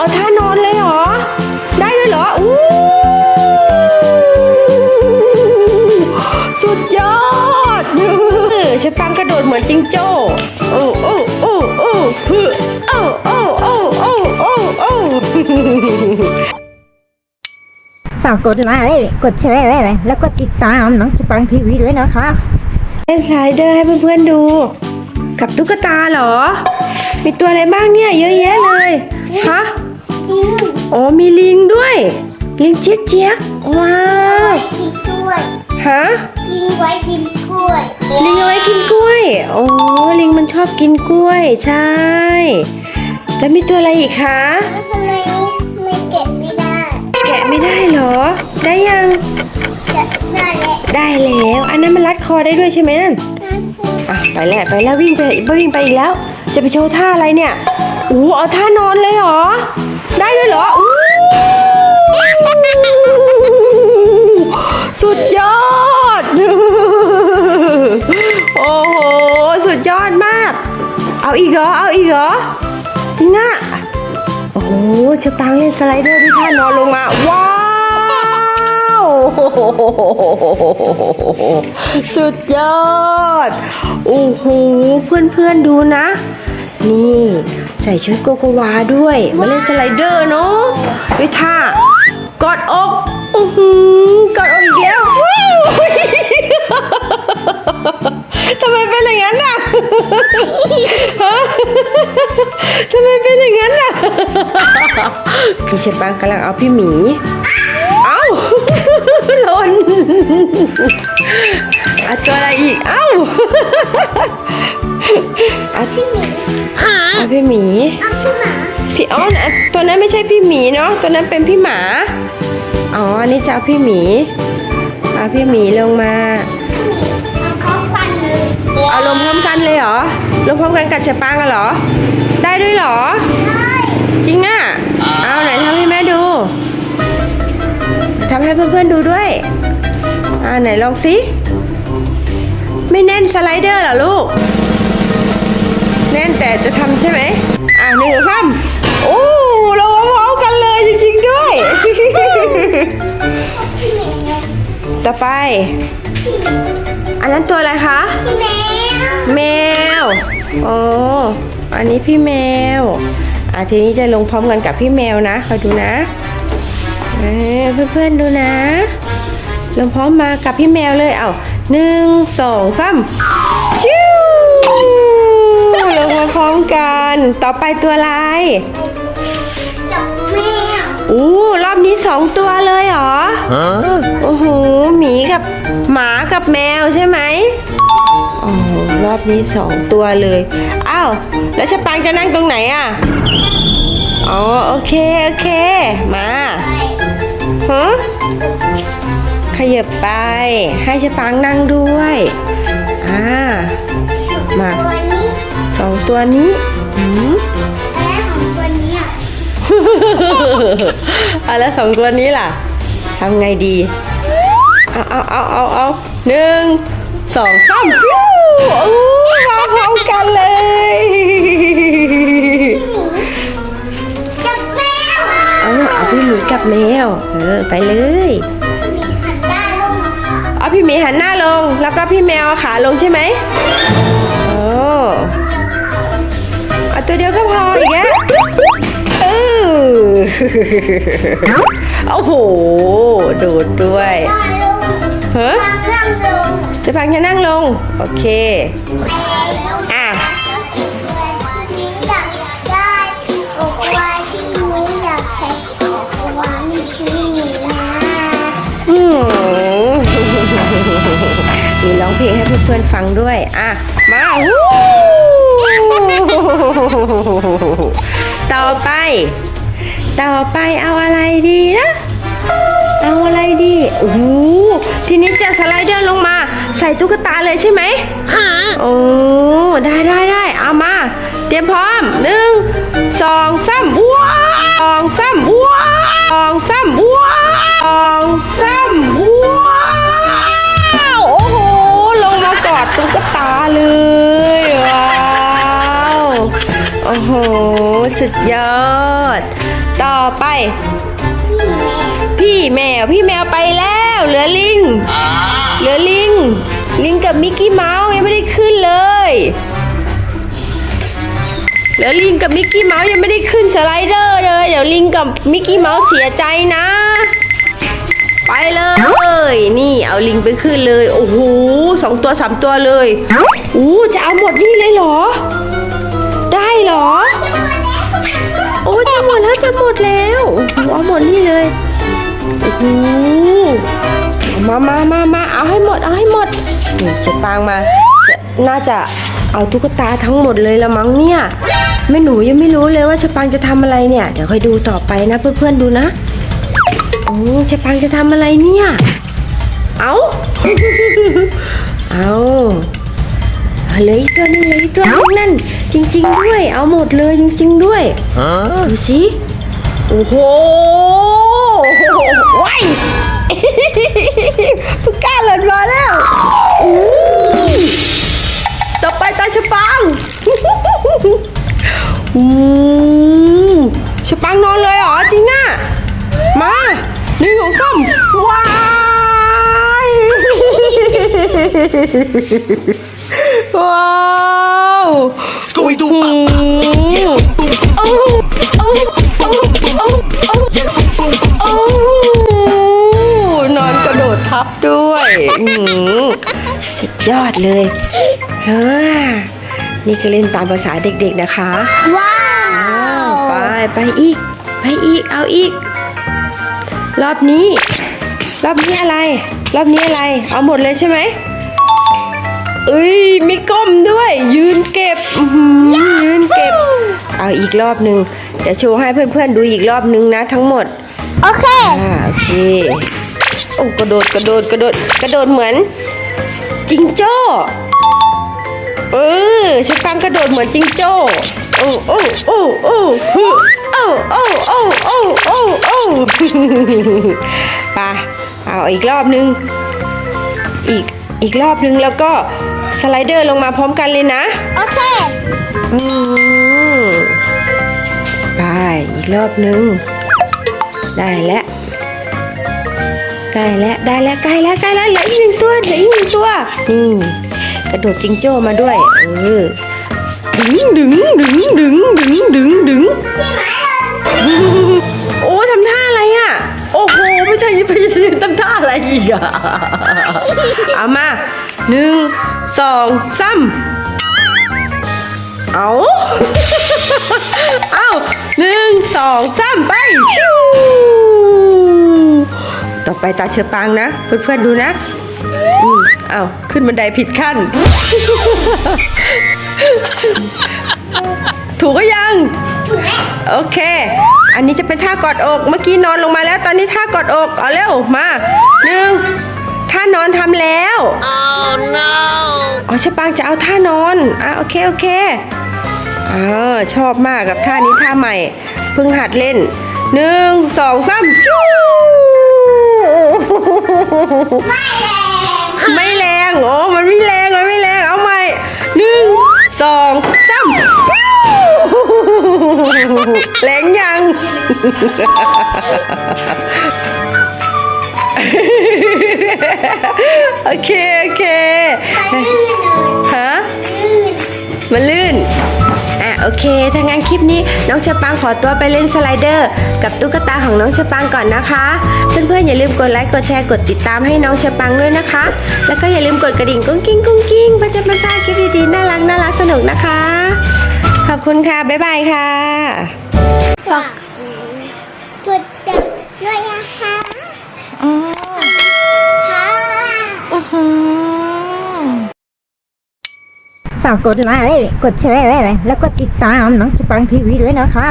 เอาท่านอนเลยเหรอ ได้ด้วยเหรอ อู้สุดยอดเออชะปังกระโดดเหมือนจิงโจ้ โอ้โอ้โอ้โอ้โอ้โอ้โอ้โอ้โอ้โอ้ฝากกดไลค์กดแชร์แล้วก็ติดตามน้องชิปังทีวีด้วยนะคะเล่นสไลเดอร์ให้เพื่อนๆดู กับตุ๊กตาเหรอ มีตัวอะไรบ้างเนี่ย เยอะแยะเลย ฮะ งโอ้มีลิงด้วยลิงเจี๊ยกเจี๊ยกว้าวกินกล้วยฮะลิงไว้กินกล้วยลิงเอาไว้กินกล้วยโอ้ลิงมันชอบกินกล้วย ใช่ แล้วมีตัวอะไรอีกคะแล้วทำไมไม่เก็บไม่ได้แกะไม่ได้เหรอ ได้ยังจะได้แหละได้แล้ว อันนั้นมันรัดคอได้ด้วยใช่ไหมนั่นอะไปแล้วไปแล้ววิ่งไปวิ่งไปอีกแล้ว จะไปโชว์ท่าอะไรเนี่ยอู้เอาท่านอนเลยเหรอ ได้ด้วยเหรออู้สุดยอด โอ้โห สุดยอดมาก เอาอีกเหรอ เอาอีกเหรอ จริงอะโอ้โหเชอปังเล่นสไลเดอร์ที่ท่านอนลงมา ว้าวสุดยอด โอ้โห เพื่อนๆดูนะ นี่ ใส่ชุดโกโกวาด้วย มาเล่นสไลเดอร์เนาะไปท่ากอดอกอือหือกอดอกอีกแล้วทำไมเป็นอย่างนั้นน่ะฮะทำไมเป็นอย่างนั้นน่ะพี่เชปังกำลังเอาพี่หมี เอ้าหล่นอะตัวอะไรอีก เอ้าอะพี่หมี อะพี่หมี เอาขึ้นมาพี่อ๋ออะตัวนั้นไม่ใช่พี่หมีเนาะตัวนั้นเป็นพี่หมาอ๋ออันนี้จะเอาพี่หมีเอาพี่หมีลงมาเอาเขาปั่นเลยเอาลงพร้อมกันเลยเหรอลงพร้อมกันกับเชะปังอะเหรอ ได้ด้วยเหรอได้จริงอะเอาไหนทำให้แม่ดูทำให้เพื่อนๆดูด้วยอ่าไหนลองสิไม่แน่นสไลเดอร์เหรอลูก แน่นแต่จะทำใช่ไหมอ่าหนึ่งสามโอ้เราพร้อมกันเลยจริงๆด้วย พี่หมีไงต่อไป อันนั้นตัวอะไรคะพี่แมวแมวอ๋ออันนี้พี่แมวอะทีนี้จะลงพร้อมกันกับพี่แมวนะคอยดูนะเออเพื่อนๆดูนะ ลงพร้อมมากับพี่แมวเลยเอาหนึ่งสองสามชิวลงมาพ ร้อมกัน ต่อไปตัวอะไรจับแมวอู้รอบนี้สองตัวเลยเหรอ โอ้โหหมีกับหมากับแมวใช่ไหมโอ้โหรอบนี้สองตัวเลย อ้าว แล้วชะปังจะนั่งตรงไหนอะ อ๋อ โอเค โอเค มาฮะขยับไป ให้ชะปังนั่งด้วย อ่า มาตัวนี้ สองตัวนี้อืมและของตัวนี้อะเอาแล้วสองตัวนี้ล่ะทำไงดีเอาเอาเอาเอาเอาหนึ่งสองสามฟิวอู้มาพร้อมกันเลยจับแมวเอาเอาพี่หมีกับแมวเออไปเลยมีหันหน้าลงมาค่ะเอาพี่หมีหันหน้าลงแล้วก็พี่แมวเอาขาลงใช่ไหมโอ้ เอาตัวเดียวก็พออีกแล้วเออโอ้โห โดดด้วยหน้าลงเฮ้ทางนั่งลงสะพังจะนั่งลง โอเคแล้วอะชิ้นอยากได้อกวายที่มิ้นอยากใช้อกวายที่นี่นะอืมมีร้องเพลงให้เพื่อนๆฟังด้วย อะ มาวู้ ต่อไป ต่อไปเอาอะไรดีนะ เอาอะไรดีโอ้โหทีนี้จะสไลเดอร์ลงมา ใส่ตุ๊กตาเลยใช่ไหมฮะโอ้ได้ได้ได้เอามา เตรียมพร้อมหนึ่งสองสามว้าวสองสาม หสุดยอดไปพี่แม่พี่แมว พี่แมวไปแล้ว เหลือลิง เหลือลิง ลิงกับมิกกี้เมาส์ยังไม่ได้ขึ้นเลย เหลือลิงกับมิกกี้เมาส์ยังไม่ได้ขึ้นสไลเดอร์เลย เดี๋ยวลิงกับมิกกี้เมาส์เสียใจนะ ไปเลย นี่เอาลิงไปขึ้นเลย โอ้โหสองตัวสามตัวเลย อู้จะเอาหมดนี่เลยเหรอ ได้เหรอ โอ้จะหมดแล้วจะหมดแล้วเอาหมดนี่เลยโอ้โหมามามามาเอาให้หมดเอาให้หมดนี่เชปางมาจะน่าจะเอาตุ๊กตาทั้งหมดเลยละมั้งเนี่ยแม่หนูยังไม่รู้เลยว่าเชปางจะทำอะไรเนี่ย เดี๋ยวค่อยดูต่อไปนะเพื่อนๆดูนะโอ้เชปางจะทำอะไรเนี่ย เอาเอา เอาเหลยอีกตัวนึงเหลยอีกตัวนึงนั่น จริง ๆ ด้วย เอาหมดเลยจริง ๆ ด้วยดูสิโอ้โหว้ายพุก้าหล่นมาแล้วต่อไปตาชปังชปังนอนเลยเหรอจริงน่ะมาหนึ่งของส้มว้ายาว Scooby Doo อืมโอ้โอ้โอ้โอ้โอ้โอ้นอนกระโดดทับด้วยอืมสุดยอดเลยฮ่านี่ก็เล่นตามภาษาเด็กๆนะคะ ว้าอ้าววไปไปอีก ไปอีกเอาอีก รอบนี้ รอบนี้อะไร รอบนี้อะไร เอาหมดเลยใช่ไหม เอ้ยมีก้มด้วย ยืนเก็บอื้อหือยืนเก็บ เอาอีกรอบหนึ่งเดี๋ยวโชว์ให้เพื่อนๆดูอีกรอบหนึ่งนะทั้งหมด โอเคอ่าโอเคโอ้กระโดดกระโดดกระโดดกระโดดเหมือน จิงโจ้เออฉันฟังกระโดดเหมือนจิงโจ้โอ้โอ้โอ้โอ้ฮึโอ้โอ้โอ้โอ้โอ้โอ้ไปเอาอีกรอบนึง อีกอีกรอบนึงแล้วก็ สไลเดอร์ลงมาพร้อมกันเลยนะ โอเค อืมไปอีกรอบนึง ได้แล้ว ได้แล้ว ได้แล้ว ใกล้แล้ว ใกล้แล้ว เหลืออีกหนึ่งตัว เหลืออีกหนึ่งตัว อืมกระโดดจิงโจ้มาด้วย เออ ดึงดึงดึงดึงดึงดึงดึงโอ้ทำท่าอะไรอะ โอ้โหไม่ทันไปซื้อทำท่าอะไรอีกอะ เอามาหนึ่ง สองสามเอาเอาหนึ่งสองสามไป ต่อไปตาเชือปางนะ เพื่อนๆดูนะอืมเอาขึ้นบันไดผิดขั้น ถูกก็ยัง โอเค อันนี้จะเป็นท่ากอดอกเมื่อกี้นอนลงมาแล้ว ตอนนี้ท่ากอดอก เอาเร็วมาหนึ่งท่านอนทำแล้ว Oh no อ๋อชปางจะเอาท่านอนอะโอเคโอเคอ่าชอบมากกับท่านี้ท่าใหม่ เพิ่งหัดเล่นหนึ่งสองสามจู้ไม่แรงโอ้มันไม่แรงมันไม่แรงเอาใหม่หนึ่งสองสามแรงยัง โอเค โอเคฮะมันลื่น อะ โอเค ถ้างั้นคลิปนี้น้องชะปังขอตัวไปเล่นสไลเดอร์ กับตุ๊กตาของน้องชะปังก่อนนะคะ เพื่อนๆอย่าลืมกดไลค์ กดแชร์ กดติดตามให้น้องชะปังด้วยนะคะ แล้วก็อย่าลืมกดกระดิ่งกุ้งกิ้งกุ้งกิ้งเพื่อจะไม่พลาดคลิปดีๆ น่ารักน่ารักสนุกนะคะ ขอบคุณค่ะ บ๊ายบายค่ะ ฝากกดติดด้วยนะคะ อ๋อ ค่ะ โอ้โห ฝากกดไลค์ กดแชร์ แล้วกดติดตามน้องสปังทีวีด้วยนะคะ